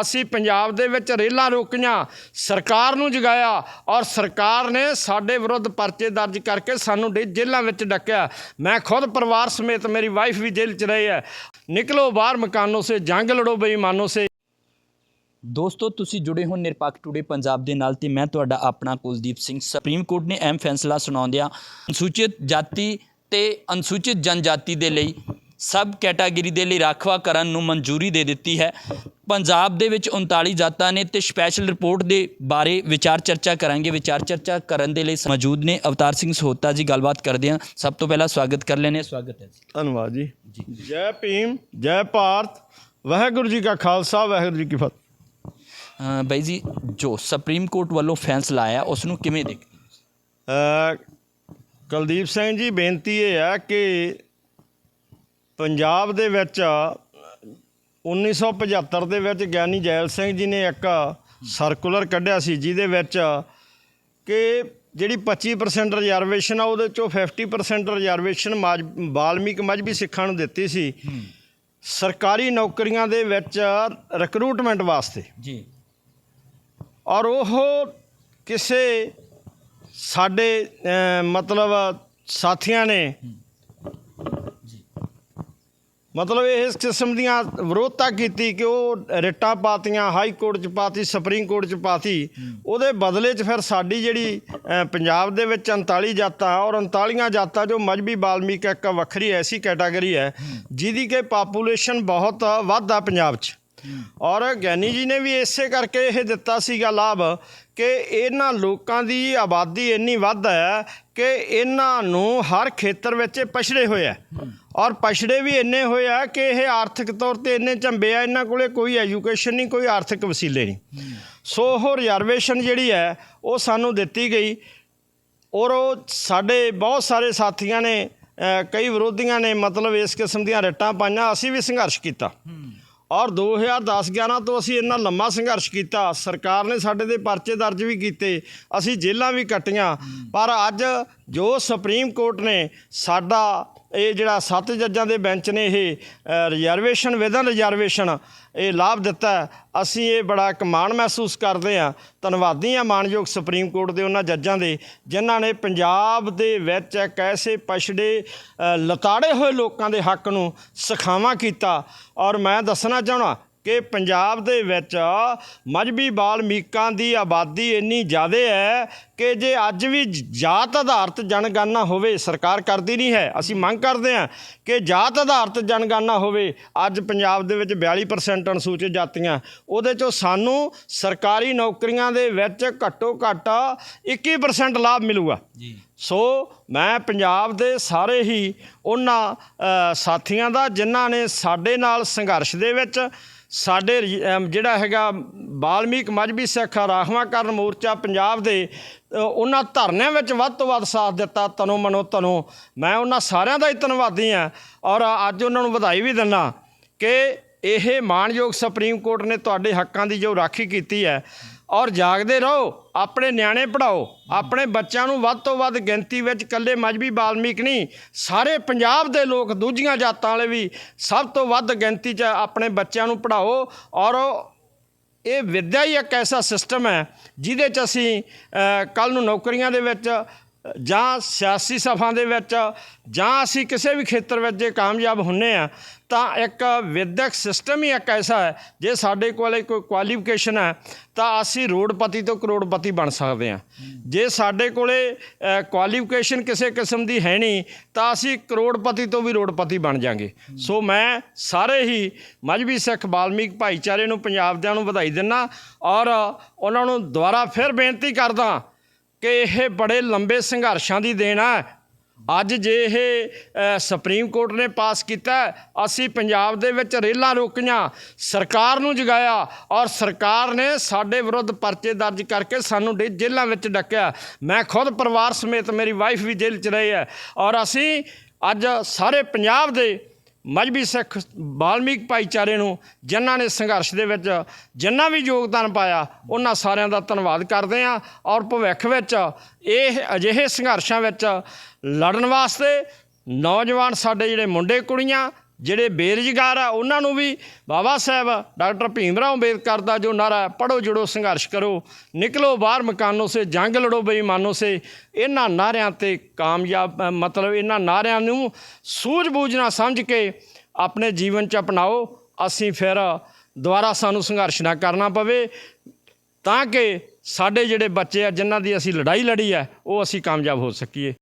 ਅਸੀਂ ਪੰਜਾਬ ਦੇ ਵਿੱਚ ਰੇਲਾਂ ਰੋਕੀਆਂ, ਸਰਕਾਰ ਨੂੰ ਜਗਾਇਆ ਔਰ ਸਰਕਾਰ ਨੇ ਸਾਡੇ ਵਿਰੁੱਧ ਪਰਚੇ ਦਰਜ ਕਰਕੇ ਸਾਨੂੰ ਡੇ- ਜੇਲ੍ਹਾਂ ਵਿੱਚ ਡੱਕਿਆ। ਮੈਂ ਖੁਦ ਪਰਿਵਾਰ ਸਮੇਤ ਮੇਰੀ ਵਾਈਫ ਵੀ ਜੇਲ੍ਹ 'ਚ ਰਹੀ ਹੈ। ਨਿਕਲੋ ਬਾਹਰ ਮਕਾਨੋਂ ਸੇ, ਜੰਗ ਲੜੋ ਬੇਈਮਾਨੋਂ ਸੇ। ਦੋਸਤੋ, ਤੁਸੀਂ ਜੁੜੇ ਹੋ ਨਿਰਪੱਖ ਟੂਡੇ ਪੰਜਾਬ ਦੇ ਨਾਲ ਤੇ ਮੈਂ ਤੁਹਾਡਾ ਆਪਣਾ ਕੁਲਦੀਪ ਸਿੰਘ। ਸੁਪਰੀਮ ਕੋਰਟ ਨੇ ਅਹਿਮ ਫੈਸਲਾ ਸੁਣਾਉਂਦਿਆਂ ਅਨੁਸੂਚਿਤ ਜਾਤੀ ਤੇ ਅਨੁਸੂਚਿਤ ਜਨਜਾਤੀ ਦੇ ਲਈ ਸਬ ਕੈਟਾਗਰੀ ਦੇ ਲਈ ਰਾਖਵਾਂਕਰਨ ਨੂੰ ਮਨਜ਼ੂਰੀ ਦੇ ਦਿੱਤੀ ਹੈ। ਪੰਜਾਬ ਦੇ ਵਿੱਚ 39 ਜਾਤਾਂ ਨੇ ਤੇ ਸਪੈਸ਼ਲ ਰਿਪੋਰਟ ਦੇ ਬਾਰੇ ਵਿਚਾਰ ਚਰਚਾ ਕਰਾਂਗੇ। ਵਿਚਾਰ ਚਰਚਾ ਕਰਨ ਦੇ ਲਈ ਮੌਜੂਦ ਨੇ ਅਵਤਾਰ ਸਿੰਘ ਸੋਹਤਾ ਜੀ ਗੱਲਬਾਤ ਕਰਦੇ ਹਾਂ। ਸਭ ਤੋਂ ਪਹਿਲਾਂ ਸਵਾਗਤ ਕਰ ਲੈਨੇ ਸਵਾਗਤ ਹੈ ਜੀ। ਧੰਨਵਾਦ ਜੀ। ਜੈ। ਭੀਮ ਜੈ ਭਾਰਤ। ਵਾਹਿਗੁਰੂ ਜੀ ਕਾ ਖਾਲਸਾ ਵਾਹਿਗੁਰੂ ਜੀ ਕੀ ਫਤਿਹ। ਬਾਈ ਜੀ ਜੋ ਸੁਪਰੀਮ ਕੋਰਟ ਵੱਲੋਂ ਫੈਸਲਾ ਆਇਆ ਉਸ ਨੂੰ ਕਿਵੇਂ ਦੇਖਦੇ ਹੋ? ਅ, ਕੁਲਦੀਪ ਸਿੰਘ ਜੀ ਬੇਨਤੀ ਇਹ ਹੈ ਕਿ ਪੰਜਾਬ ਦੇ ਵਿੱਚ 1975 ਦੇ ਵਿੱਚ ਗਿਆਨੀ ਜੈਲ ਸਿੰਘ ਜੀ ਨੇ ਇੱਕ ਸਰਕੂਲਰ ਕੱਢਿਆ ਸੀ ਜਿਹਦੇ ਵਿੱਚ ਕਿ ਜਿਹੜੀ 25% ਰਿਜ਼ਰਵੇਸ਼ਨ ਆ ਉਹਦੇ ਚੋਂ 50% ਰਿਜ਼ਰਵੇਸ਼ਨ ਮਾਜ- ਬਾਲਮੀਕ ਮਜਬੀ ਸਿੱਖਾਂ ਨੂੰ ਦਿੱਤੀ ਸੀ। ਸਰਕਾਰੀ ਨੌਕਰੀਆਂ ਦੇ ਵਿੱਚ ਰਿਕਰੂਟਮੈਂਟ ਵਾਸਤੇ। ਜੀ। ਔਰ ਉਹ ਕਿਸੇ ਸਾਡੇ ਮਤਲਬ ਸਾਥੀਆਂ ਨੇ ਮਤਲਬ ਇਸ ਕਿਸਮ ਦੀਆਂ ਵਿਰੋਧਤਾ ਕੀਤੀ ਕਿ ਉਹ ਰਿਟਾਂ ਪਾਤੀਆਂ, ਹਾਈ ਕੋਰਟ ਚ ਪਾਤੀ, ਸੁਪਰੀਮ ਕੋਰਟ ਚ ਪਾਤੀ, ਉਹਦੇ ਬਦਲੇ ਚ ਫਿਰ ਸਾਡੀ ਜਿਹੜੀ ਪੰਜਾਬ ਦੇ ਵਿੱਚ 39 ਜਾਤਾਂ ਔਰ 39 ਜਾਤਾਂ ਜੋ ਮਜਬੀ ਬਾਲਮੀਕ ਇੱਕ ਵੱਖਰੀ ਐਸੀ ਕੈਟਾਗਰੀ ਹੈ, ਜਿਹਦੀ ਕਿ ਪਾਪੂਲੇਸ਼ਨ ਬਹੁਤ ਵੱਧ ਆ ਪੰਜਾਬ 'ਚ। ਔਰ ਗਿਆਨੀ ਜੀ ਨੇ ਵੀ ਇਸੇ ਕਰਕੇ ਇਹ ਦਿੱਤਾ ਸੀਗਾ ਲਾਭ ਕਿ ਇਹਨਾਂ ਲੋਕਾਂ ਦੀ ਆਬਾਦੀ ਇੰਨੀ ਵੱਧ ਹੈ ਕਿ ਇਹਨਾਂ ਨੂੰ ਹਰ ਖੇਤਰ ਵਿੱਚ ਇਹ ਪਛੜੇ ਹੋਏ ਆ। ਔਰ ਪਛੜੇ ਵੀ ਇੰਨੇ ਹੋਏ ਆ ਕਿ ਇਹ ਆਰਥਿਕ ਤੌਰ ਤੇ ਇੰਨੇ ਝੰਬੇ ਆ, ਇਹਨਾਂ ਕੋਲੇ ਕੋਈ ਐਜੂਕੇਸ਼ਨ ਨਹੀਂ, ਕੋਈ ਆਰਥਿਕ ਵਸੀਲੇ ਨਹੀਂ। ਸੋ ਉਹ ਰਿਜ਼ਰਵੇਸ਼ਨ ਜਿਹੜੀ ਹੈ, ਉਹ ਸਾਨੂੰ ਦਿੱਤੀ ਗਈ। ਔਰ ਉਹ ਸਾਡੇ ਬਹੁਤ ਸਾਰੇ ਸਾਥੀਆਂ ਨੇ ਕਈ ਵਿਰੋਧੀਆਂ ਨੇ ਮਤਲਬ ਇਸ ਕਿਸਮ ਦੀਆਂ ਰੱਟਾਂ ਪਾਈਆਂ, ਅਸੀਂ ਵੀ ਸੰਘਰਸ਼ ਕੀਤਾ। ਔਰ 2010-11 ਤੋਂ ਅਸੀਂ ਇੰਨਾ ਲੰਮਾ ਸੰਘਰਸ਼ ਕੀਤਾ। ਸਰਕਾਰ ਨੇ ਸਾਡੇ ਦੇ ਪਰਚੇ ਦਰਜ ਵੀ ਕੀਤੇ। ਅਸੀਂ ਜੇਲ੍ਹਾਂ ਵੀ ਕੱਟੀਆਂ। ਪਰ ਅੱਜ ਜੋ ਸੁਪਰੀਮ ਕੋਰਟ ਨੇ ਸਾਡਾ ਇਹ ਜਿਹੜਾ ਸੱਤ ਜੱਜਾਂ ਦੇ ਬੈਂਚ ਨੇ ਇਹ ਰਿਜ਼ਰਵੇਸ਼ਨ ਵਿਦਨ ਰਿਜ਼ਰਵੇਸ਼ਨ ਇਹ ਲਾਭ ਦਿੱਤਾ ਅਸੀਂ ਇਹ ਬੜਾ ਇੱਕ ਮਾਣ ਮਹਿਸੂਸ ਕਰਦੇ ਹਾਂ। ਧੰਨਵਾਦੀ ਹਾਂ ਮਾਣਯੋਗ ਸੁਪਰੀਮ ਕੋਰਟ ਦੇ ਉਹਨਾਂ ਜੱਜਾਂ ਦੇ, ਜਿਨ੍ਹਾਂ ਨੇ ਪੰਜਾਬ ਦੇ ਵਿੱਚ ਇੱਕ ਐਸੇ ਪਛੜੇ ਲਤਾੜੇ ਹੋਏ ਲੋਕਾਂ ਦੇ ਹੱਕ ਨੂੰ ਸਖਾਵਾਂ ਕੀਤਾ। ਔਰ ਮੈਂ ਦੱਸਣਾ ਚਾਹਣਾ ਕਿ ਪੰਜਾਬ ਦੇ ਵਿੱਚ ਮਜਬੀ ਬਾਲਮੀਕਾਂ ਦੀ ਆਬਾਦੀ ਇੰਨੀ ਜ਼ਿਆਦਾ ਹੈ ਕਿ ਜੇ ਅੱਜ ਵੀ ਜਾਤ ਆਧਾਰਿਤ ਜਨਗਣਨਾ ਹੋਵੇ ਸਰਕਾਰ ਕਰਦੀ ਨਹੀਂ ਹੈ। ਅਸੀਂ ਮੰਗ ਕਰਦੇ ਹਾਂ ਕਿ ਜਾਤ ਆਧਾਰਿਤ ਜਨਗਣਨਾ ਹੋਵੇ। ਅੱਜ ਪੰਜਾਬ ਦੇ ਵਿੱਚ 42% ਅਨੁਸੂਚਿਤ ਜਾਤੀਆਂ। ਉਹਦੇ ਚੋਂ ਸਾਨੂੰ ਸਰਕਾਰੀ ਨੌਕਰੀਆਂ ਦੇ ਵਿੱਚ ਘੱਟੋ ਘੱਟ 21% ਲਾਭ ਮਿਲੂਗਾ। ਜੀ। ਸੋ ਮੈਂ ਪੰਜਾਬ ਦੇ ਸਾਰੇ ਹੀ ਉਹਨਾਂ ਸਾਥੀਆਂ ਦਾ ਜਿਨ੍ਹਾਂ ਨੇ ਸਾਡੇ ਨਾਲ ਸੰਘਰਸ਼ ਦੇ ਵਿੱਚ ਸਾਡੇ ਜਿਹੜਾ ਹੈਗਾ ਬਾਲਮੀਕ ਮਜਬੀ ਸਿੱਖ ਰਾਖਵਾਂਕਰਨ ਮੋਰਚਾ ਪੰਜਾਬ ਦੇ ਉਹਨਾਂ ਧਰਨਿਆਂ ਵਿੱਚ ਵੱਧ ਤੋਂ ਵੱਧ ਸਾਥ ਦਿੱਤਾ, ਤਨੋ ਮਨੋ ਤਨੋ। ਮੈਂ ਉਹਨਾਂ ਸਾਰਿਆਂ ਦਾ ਹੀ ਧੰਨਵਾਦੀ ਹਾਂ ਔਰ ਅੱਜ ਉਹਨਾਂ ਨੂੰ ਵਧਾਈ ਵੀ ਦਿੰਦਾ ਕਿ ਇਹ ਮਾਣਯੋਗ ਸੁਪਰੀਮ ਕੋਰਟ ਨੇ ਤੁਹਾਡੇ ਹੱਕਾਂ ਦੀ ਜੋ ਰਾਖੀ ਕੀਤੀ ਹੈ, ਔਰ ਜਾਗਦੇ ਰਹੋ, ਆਪਣੇ ਨਿਆਣੇ ਪੜਾਓ ਆਪਣੇ ਬੱਚਿਆਂ ਨੂੰ ਵੱਧ ਤੋਂ ਵੱਧ ਗਿਣਤੀ ਵਿੱਚ ਇਕੱਲੇ ਮਜਬੀ ਬਾਲਮੀਕ ਨਹੀਂ, ਸਾਰੇ ਪੰਜਾਬ ਦੇ ਲੋਕ ਦੂਜੀਆਂ ਜਾਤਾਂ ਵਾਲੇ ਵੀ ਸਭ ਤੋਂ ਵੱਧ ਗਿਣਤੀ 'ਚ ਆਪਣੇ ਬੱਚਿਆਂ ਨੂੰ ਪੜਾਓ ਔਰ ਇਹ ਵਿਦਿਆ ਹੀ ਇੱਕ ਐਸਾ ਸਿਸਟਮ ਹੈ, ਜਿਹਦੇ 'ਚ ਅਸੀਂ ਕੱਲ ਨੂੰ ਨੌਕਰੀਆਂ ਦੇ ਵਿੱਚ ਜਾਂ ਸਿਆਸੀ ਸਫ਼ਾਂ ਦੇ ਵਿੱਚ ਜਾਂ ਅਸੀਂ ਕਿਸੇ ਵੀ ਖੇਤਰ ਵਿੱਚ ਜੇ ਕਾਮਯਾਬ ਹੁੰਨੇ ਆ, ਤਾਂ ਇੱਕ ਵਿਦਿਅਕ ਸਿਸਟਮ ਹੀ ਇੱਕ ਐਸਾ ਹੈ, ਜੇ ਸਾਡੇ ਕੋਲੇ ਕੋਈ ਕੁਆਲੀਫਿਕੇਸ਼ਨ ਹੈ, ਤਾਂ ਅਸੀਂ ਰੋਡਪਤੀ ਤੋਂ ਕਰੋੜਪਤੀ ਬਣ ਸਕਦੇ ਹਾਂ। ਜੇ ਸਾਡੇ ਕੋਲੇ ਕੁਆਲੀਫਿਕੇਸ਼ਨ ਕਿਸੇ ਕਿਸਮ ਦੀ ਹੈ ਨਹੀਂ, ਤਾਂ ਅਸੀਂ ਕਰੋੜਪਤੀ ਤੋਂ ਵੀ ਰੋਡਪਤੀ ਬਣ ਜਾਾਂਗੇ। ਸੋ ਮੈਂ ਸਾਰੇ ਹੀ ਮਜਬੀ ਸਿੱਖ ਬਾਲਮੀਕ ਭਾਈਚਾਰੇ ਨੂੰ, ਪੰਜਾਬ ਦਿਆਂ ਨੂੰ ਵਧਾਈ ਦਿੰਦਾ ਔਰ ਉਹਨਾਂ ਨੂੰ ਦੁਬਾਰਾ ਫਿਰ ਬੇਨਤੀ ਕਰਦਾ ਕਿ ਇਹ ਬੜੇ ਲੰਬੇ ਸੰਘਰਸ਼ਾਂ ਦੀ ਦੇਣ ਹੈ। ਅੱਜ ਜੇ ਇਹ ਸੁਪਰੀਮ ਕੋਰਟ ਨੇ ਪਾਸ ਕੀਤਾ, ਅਸੀਂ ਪੰਜਾਬ ਦੇ ਵਿੱਚ ਰੇਲਾਂ ਰੋਕੀਆਂ, ਸਰਕਾਰ ਨੂੰ ਜਗਾਇਆ ਔਰ ਸਰਕਾਰ ਨੇ ਸਾਡੇ ਵਿਰੁੱਧ ਪਰਚੇ ਦਰਜ ਕਰਕੇ ਸਾਨੂੰ ਡੇ- ਜੇਲ੍ਹਾਂ ਵਿੱਚ ਡੱਕਿਆ। ਮੈਂ ਖੁਦ ਪਰਿਵਾਰ ਸਮੇਤ ਮੇਰੀ ਵਾਈਫ ਵੀ ਜੇਲ੍ਹ 'ਚ ਰਹੀ ਹੈ। ਔਰ ਅਸੀਂ ਅੱਜ ਸਾਰੇ ਪੰਜਾਬ ਦੇ ਮਜਬੀ ਸਿੱਖ ਬਾਲਮੀਕ ਭਾਈਚਾਰੇ ਨੂੰ ਜਿਨ੍ਹਾਂ ਨੇ ਸੰਘਰਸ਼ ਦੇ ਵਿੱਚ ਜਿੰਨਾ ਵੀ ਯੋਗਦਾਨ ਪਾਇਆ, ਉਹਨਾਂ ਸਾਰਿਆਂ ਦਾ ਧੰਨਵਾਦ ਕਰਦੇ ਹਾਂ ਔਰ ਭਵਿੱਖ ਵਿੱਚ ਇਹ ਅਜਿਹੇ ਸੰਘਰਸ਼ਾਂ ਵਿੱਚ ਲੜਨ ਵਾਸਤੇ ਨੌਜਵਾਨ ਸਾਡੇ ਜਿਹੜੇ ਮੁੰਡੇ ਕੁੜੀਆਂ ਜਿਹੜੇ ਬੇਰੁਜ਼ਗਾਰ ਆ, ਉਹਨਾਂ ਨੂੰ ਵੀ ਬਾਬਾ ਸਾਹਿਬ, ਡਾਕਟਰ ਭੀਮ ਰਾਓ ਅੰਬੇਦਕਰ ਦਾ ਜੋ ਨਾਰਾ ਪੜੋ ਜੁੜੋ, ਸੰਘਰਸ਼ ਕਰੋ, ਨਿਕਲੋ ਬਾਹਰ ਮਕਾਨੋਂ ਸੇ, ਜੰਗ ਲੜੋ ਬੇਈਮਾਨੋਂ ਸੇ, ਇਹਨਾਂ ਨਾਰਿਆਂ ਤੇ ਕਾਮਯਾਬ ਮਤਲਬ ਇਹਨਾਂ ਨਾਰਿਆਂ ਨੂੰ ਸੂਝ-ਬੂਝ ਨਾਲ ਸਮਝ ਕੇ ਆਪਣੇ ਜੀਵਨ 'ਚ ਅਪਣਾਓ, ਅਸੀਂ ਫਿਰ ਦੁਬਾਰਾ ਸਾਨੂੰ ਸੰਘਰਸ਼ ਨਾ ਕਰਨਾ ਪਵੇ, ਤਾਂ ਕਿ ਸਾਡੇ ਜਿਹੜੇ ਬੱਚੇ ਆ, ਜਿਨ੍ਹਾਂ ਦੀ ਅਸੀਂ ਲੜਾਈ ਲੜੀ ਹੈ, ਉਹ ਅਸੀਂ ਕਾਮਯਾਬ ਹੋ ਸਕੀਏ।